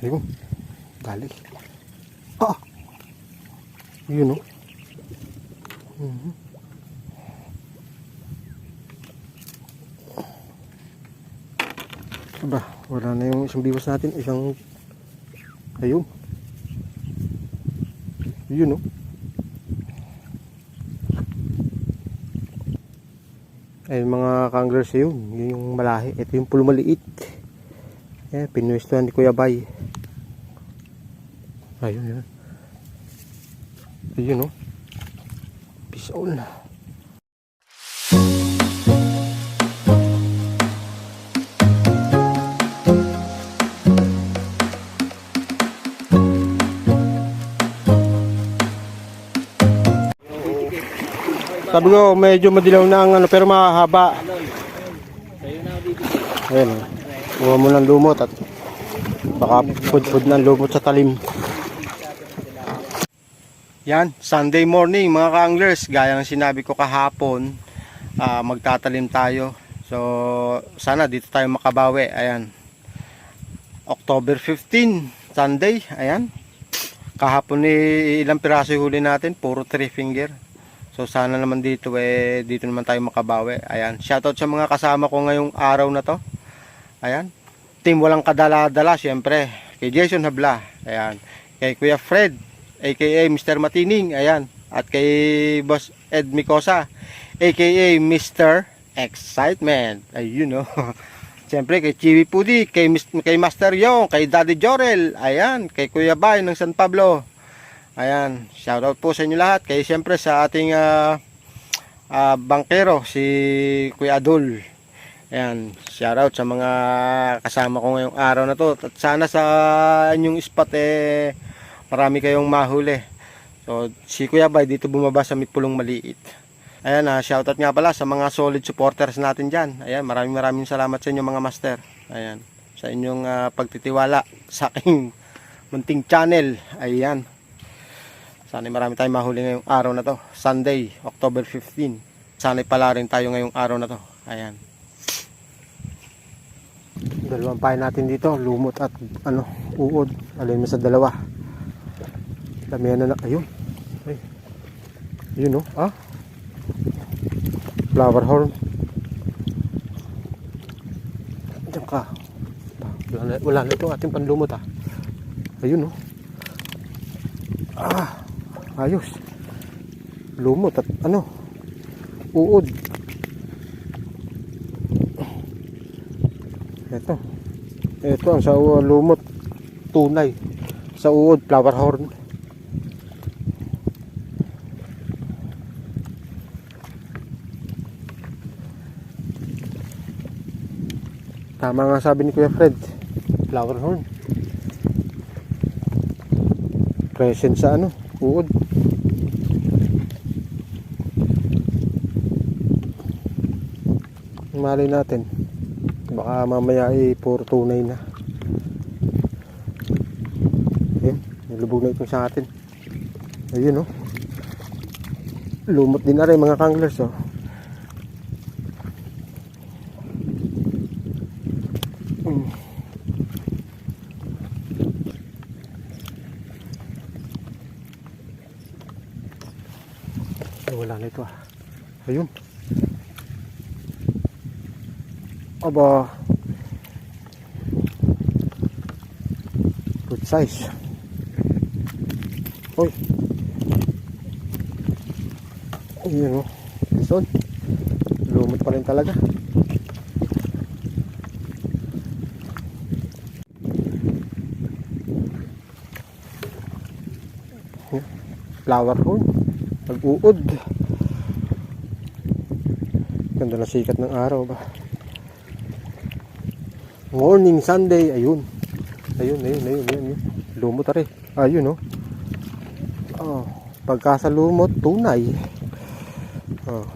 Ayun. Dali. Ah! Yun oh. Mhm. Aba, wala na yung isang biwas natin. Isang... Ayun. Yun oh. Ay mga kanglers yun. Yun yung malahi. Ito yung pulo maliit. Eh, pinwestuhan ni Kuya Bay. Ayun, yun. Ayun, oh. Peace all. Sabi ko, medyo madilaw na ang ano, pero mahaba. Ayun, oh. Kuha mo ng lumot at baka pud-pud ng lumot sa talim. Yan, Sunday morning mga ka-anglers, gaya ng sinabi ko kahapon, ah, magtatalim tayo. So, sana dito tayo makabawi. Ayan. October 15, Sunday. Ayan. Kahapon ni ilang piraso huli natin, puro 3 finger. So sana naman dito eh dito naman tayo makabawi. Ayan. Shoutout sa mga kasama ko ngayong araw na to. Ayan. Team walang kadala-dala syempre. Kay Jason Habla. Ayan. Kay Kuya Fred aka Mr. Matining. Ayan. At kay Boss Ed Micosa aka Mr. Excitement. Ayun no. Siyempre kay Chiwi Pudi, kay, kay Master Yong, kay Daddy Jorel, ayan, kay Kuya Bay ng San Pablo. Ayan, shoutout po sa inyo lahat. Kay siyempre sa ating ah, ah, bankero, si Kuya Adol. Ayan, shoutout sa mga kasama ko ngayong araw na to. At sana sa inyong spot eh, marami kayong mahuli. So, si Kuya Bay dito bumaba sa may maliit. Ayan, ah, shoutout nga pala sa mga solid supporters natin dyan. Ayan, maraming maraming salamat sa inyo mga master. Ayan, sa inyong ah, pagtitiwala sa aking munting channel. Ayan. Sana marami tayong mahuli ngayong araw na to. Sunday, October 15. Sana pala rin tayo ngayong araw na to. Ayan. Dalawang pahay natin dito. Lumot at ano, uod. Alin mo sa dalawa. Damihan na na. Ayun. Ay. Ayun oh. Ah. Flower horn. Diyan ka. Wala na, wala na ito ating panlumot ah. Ayun oh. Ah. Ayos. Lumot at ano. Uod. Ito. Ito ang sa uh, lumot. Tunay. Sa uod, flower horn. Tama nga sabi ni Kuya Fred. Flower horn. Present sa ano, uod. Malay natin. Baka mamaya ay puro tunay na. Ayun, nilubog na itong sa atin. Ayun oh. Lumot din na rin mga kanglers oh. Mm. Ay, wala na ito ah. Ayun. Aba. Good size. Hoy. Ayun o. Lison. Lumot pa rin talaga. Flower horn. Nag-uod. Ganda na sikat ng araw ba. Morning Sunday. Ayun. Ayun, ayun, ayun, ayun. ayun. Lumot tari. Ayun, oh. Oh, pagka sa lumot, tunay. Oh.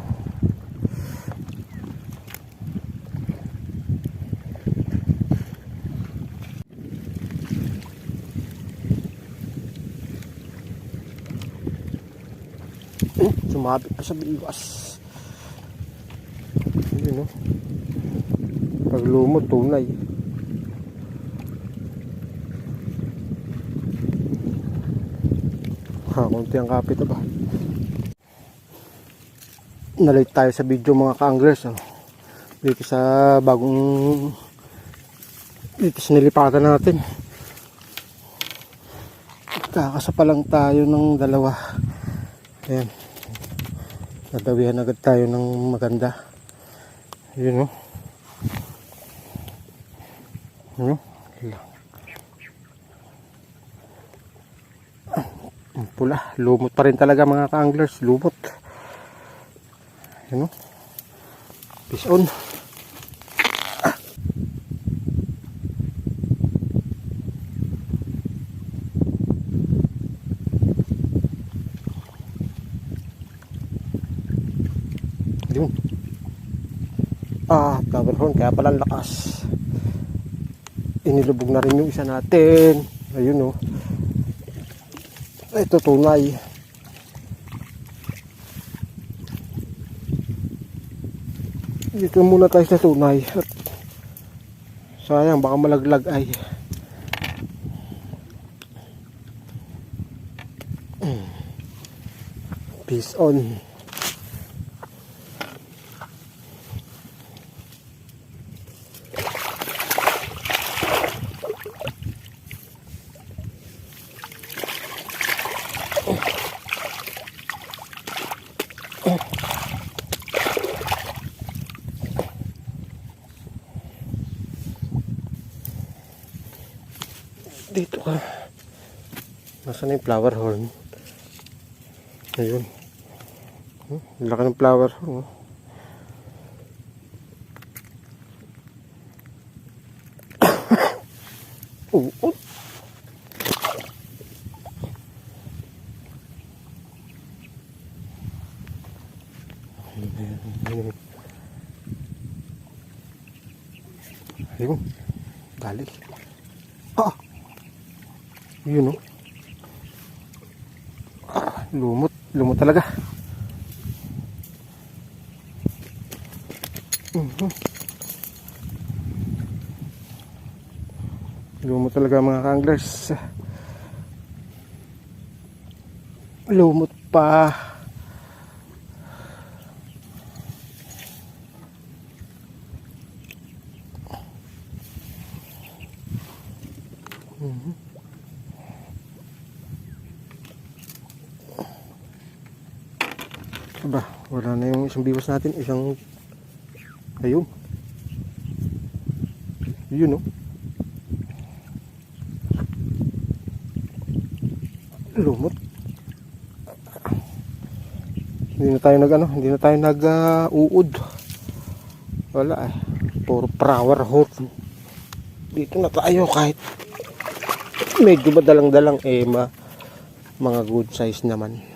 Hmm, Sumabit pa sa biwas. Yun no. Pag lumot, tunay. Ha, konti ang kapit ba? Nalate tayo sa video mga ka-anglers. Oh. Dito sa bagong dito sa nilipatan natin. Kakasa pa lang tayo ng dalawa. Ayan. Nadawihan agad tayo ng maganda. Yun oh. Ano? Pula. Lumot pa rin talaga mga ka-anglers. Lumot. Ano? Peace on. Ah, flower horn. Kaya pala lakas. Inilubog na rin yung isa natin. Ayun oh. Ito tunay. Dito muna tayo sa tunay. At sayang baka malaglag ay. Mm. Peace on. Dito ka. Nasaan na yung flower horn? Ayun. Hmm, laki ng flower horn. oh. Oo. Ayun. Dali. Ah! Yun oh. Ah, lumot. Lumot talaga. Mhm. Lumot talaga mga kanglers. Lumot pa. Aba, wala na yung isang biwas natin. Isang... Ayun. Yun, no? Lumot. Hindi na tayo nag ano, hindi na tayo nag ah, uud. Wala eh. Puro flower horn. Dito na tayo kahit medyo madalang-dalang eh ma, mga good size naman.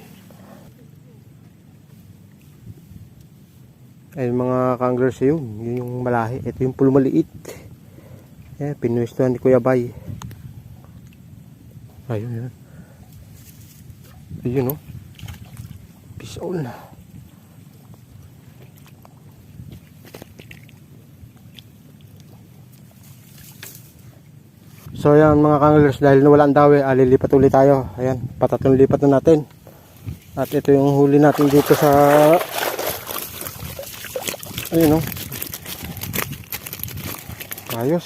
Ay mga kanglers yun, yun yung malahi. Ito yung pulmaliit. Yan, pinwestuhan ni Kuya Bay. Ayun, yun. Ayun, no? Peace on. So yan mga kanglers, dahil nawala ang dawi, ah, lilipat ulit tayo. Ayan, patatong lipat na natin. At ito yung huli natin dito sa Ayun oh. Ayos.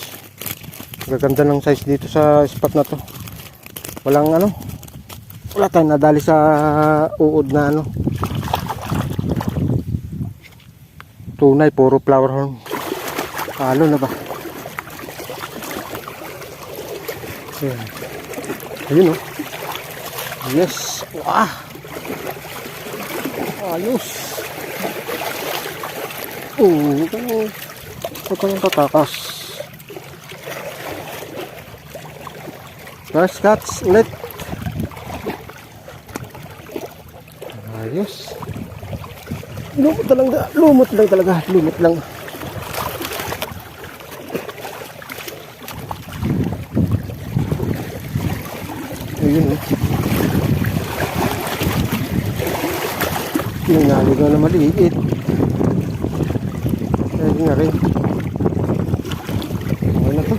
Gaganda ng size dito sa spot na to. Walang ano. Wala tayong nadali sa uod na ano. Tunay, puro flower horn. Halo na ba? Ayun. Ayun oh. Yes. Wah. Ayos. Oo, oh, ito yung tatakas. Nice cuts ulit. Ayos. Lumot lang, lumot lang talaga, lumot lang. Ayun eh. Yung naligaw na maliit. Na rin. Okay na to.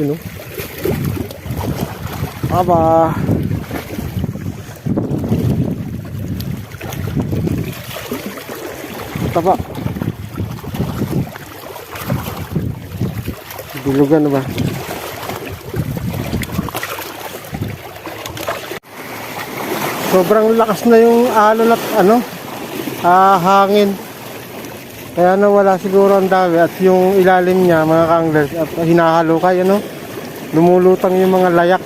Yun. Yun. Aba. Tapa. Dulugan na ba? Sobrang lakas na yung alon at ano, ah, hangin. Kaya nawala siguro ang dami at yung ilalim niya mga kanglers at hinahalo kayo no. Lumulutang yung mga layak.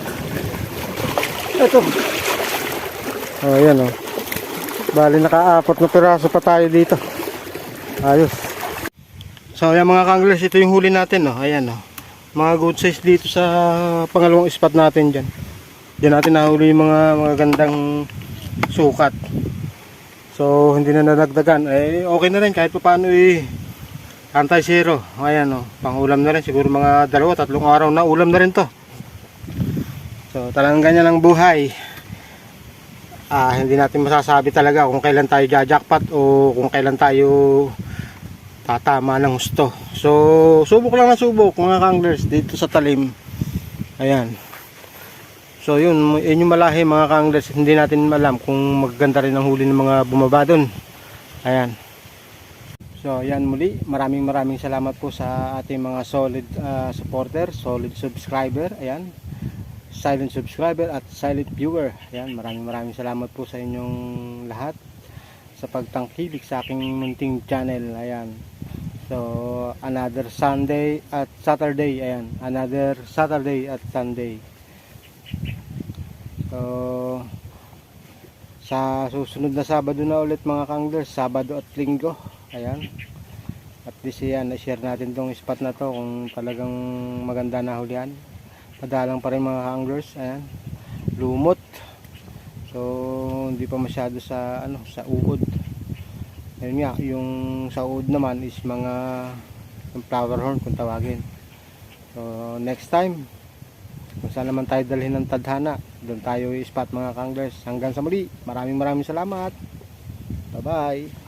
Ito. Oh, yan oh. Bali nakaapat na piraso pa tayo dito. Ayos. So ayan mga kanglers, ito yung huli natin no. Ayan no. Mga good size dito sa pangalawang spot natin diyan. Diyan natin nahuli yung mga mga gandang sukat. So hindi na nadagdagan. Eh okay na rin kahit pa paano eh anti-zero. Ayan no. Pangulam na rin siguro mga dalawa, tatlong araw na ulam na rin to. So talagang ganyan ang buhay. Ah, hindi natin masasabi talaga kung kailan tayo jajakpat o kung kailan tayo tatama ng gusto. So, subok lang na subok mga kanglers dito sa talim. Ayan. So, yun, yun malahi mga kanglers. Hindi natin alam kung maganda rin ang huli ng mga bumaba dun. Ayan. So, ayan muli. Maraming maraming salamat po sa ating mga solid ah, supporter, solid subscriber. Ayan silent subscriber at silent viewer. Ayan, maraming maraming salamat po sa inyong lahat sa pagtangkilik sa aking munting channel. Ayan. So, another Sunday at Saturday. Ayan, another Saturday at Sunday. So, sa susunod na Sabado na ulit mga kanglers, Sabado at Linggo. Ayan. At least yan, na-share natin tong spot na to kung talagang maganda na hulihan madalang pa rin mga anglers ayan. Lumot. So hindi pa masyado sa ano sa uod. Ayun nga yung sa uod naman is mga yung flower horn kung tawagin. So next time kung saan naman tayo dalhin ng tadhana doon tayo i-spot mga kanglers hanggang sa muli maraming maraming salamat. Bye bye